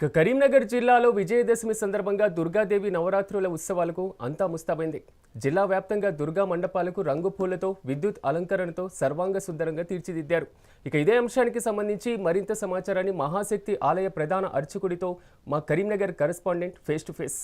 ఇక కరీంనగర్ జిల్లాలో విజయదశమి సందర్భంగా దుర్గాదేవి నవరాత్రుల ఉత్సవాలకు అంతా ముస్తాబైంది. జిల్లా వ్యాప్తంగా దుర్గా మండపాలకు రంగు పూలతో విద్యుత్ అలంకరణతో సర్వాంగ సుందరంగా తీర్చిదిద్దారు. ఇక ఇదే అంశానికి సంబంధించి మరింత సమాచారాన్ని మహాశక్తి ఆలయ ప్రధాన అర్చకుడితో మా Karimnagar correspondent face to face.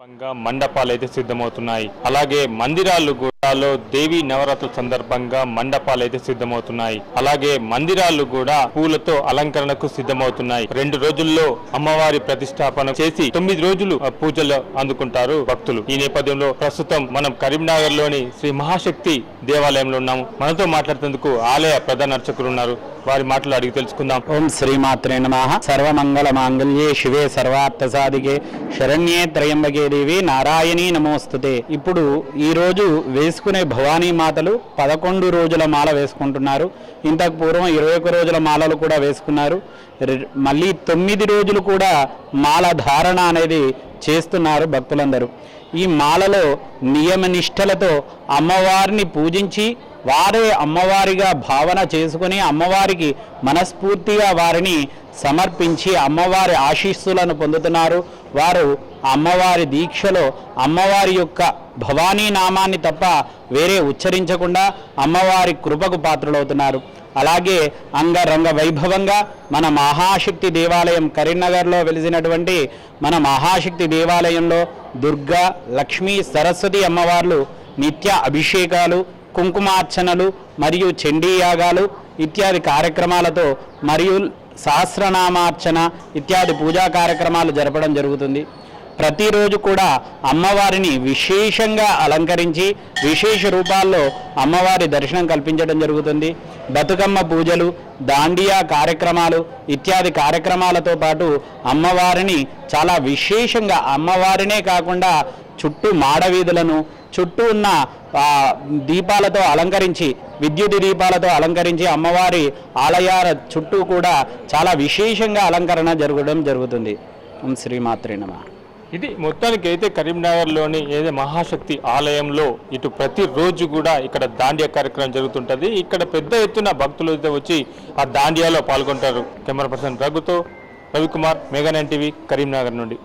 సందర్భంగా మండపాలు అయితే సిద్ధమవుతున్నాయి. అలాగే మందిరాలు కూడా దేవి నవరాత్రుల సందర్భంగా మండపాలు అయితే సిద్ధమవుతున్నాయి. అలాగే మందిరాలు కూడా పూలతో అలంకరణకు సిద్ధమవుతున్నాయి. రెండు రోజుల్లో అమ్మవారి ప్రతిష్టాపన చేసి తొమ్మిది రోజులు పూజలు అందుకుంటారు భక్తులు. ఈ నేపథ్యంలో ప్రస్తుతం మనం కరీంనగర్లోని శ్రీ మహాశక్తి దేవాలయంలో ఉన్నాము. మనతో మాట్లాడుతుందుకు ఆలయ ప్రధాన అర్చకులు ఉన్నారు. వారి మాటలు అడిగి తెలుసుకుందాం. ఓం శ్రీమాత్రే నమ. సర్వమంగళ మాంగళ్యే శివే సర్వార్థ సాధికే శరణ్యే త్రయంబకే దేవి నారాయణీ నమోస్తుతే. ఇప్పుడు ఈ రోజు వేసుకునే భవానీ మాతలు పదకొండు రోజుల మాల వేసుకుంటున్నారు. ఇంతకు పూర్వం ఇరవై ఒక్క రోజుల మాలలు కూడా వేసుకున్నారు. మళ్ళీ తొమ్మిది రోజులు కూడా మాల ధారణ అనేది చేస్తున్నారు భక్తులందరూ. ఈ మాలలో నియమ నిష్టలతో అమ్మవారిని పూజించి వారే అమ్మవారిగా భావన చేసుకుని అమ్మవారికి మనస్ఫూర్తిగా వారిని సమర్పించి అమ్మవారి ఆశీస్సులను పొందుతున్నారు. వారు అమ్మవారి దీక్షలో అమ్మవారి యొక్క భవానీ నామాన్ని తప్ప వేరే ఉచ్చరించకుండా అమ్మవారి కృపకు పాత్రులవుతున్నారు. అలాగే అంగరంగ వైభవంగా మన మహాశక్తి దేవాలయం కరీంనగర్లో వెలిసినటువంటి మన మహాశక్తి దేవాలయంలో దుర్గా లక్ష్మీ సరస్వతి అమ్మవార్లు నిత్య అభిషేకాలు కుంకుమార్చనలు మరియు చండీ యాగాలు ఇత్యాది కార్యక్రమాలతో మరియు సహస్రనామార్చన ఇత్యాది పూజా కార్యక్రమాలు జరపడం జరుగుతుంది. ప్రతిరోజు కూడా అమ్మవారిని విశేషంగా అలంకరించి విశేష రూపాల్లో అమ్మవారి దర్శనం కల్పించడం జరుగుతుంది. బతుకమ్మ పూజలు దాండియా కార్యక్రమాలు ఇత్యాది కార్యక్రమాలతో పాటు అమ్మవారిని చాలా విశేషంగా అమ్మవారినే కాకుండా చుట్టూ మాడవీధులను చుట్టూ ఉన్న దీపాలతో అలంకరించి విద్యుత్ దీపాలతో అలంకరించి అమ్మవారి ఆలయాల చుట్టూ కూడా చాలా విశేషంగా అలంకరణ జరగడం జరుగుతుంది. ఓం శ్రీమాత్రే ఇది మొత్తానికి అయితే కరీంనగర్లోని ఏదో మహాశక్తి ఆలయంలో ఇటు ప్రతిరోజు కూడా ఇక్కడ దాండియా కార్యక్రమం జరుగుతుంటుంది. ఇక్కడ పెద్ద ఎత్తున భక్తులు అయితే వచ్చి ఆ దాండియాలో పాల్గొంటారు. Camera person రఘుతో Ravikumar mega nine TV Karimnagar నుండి.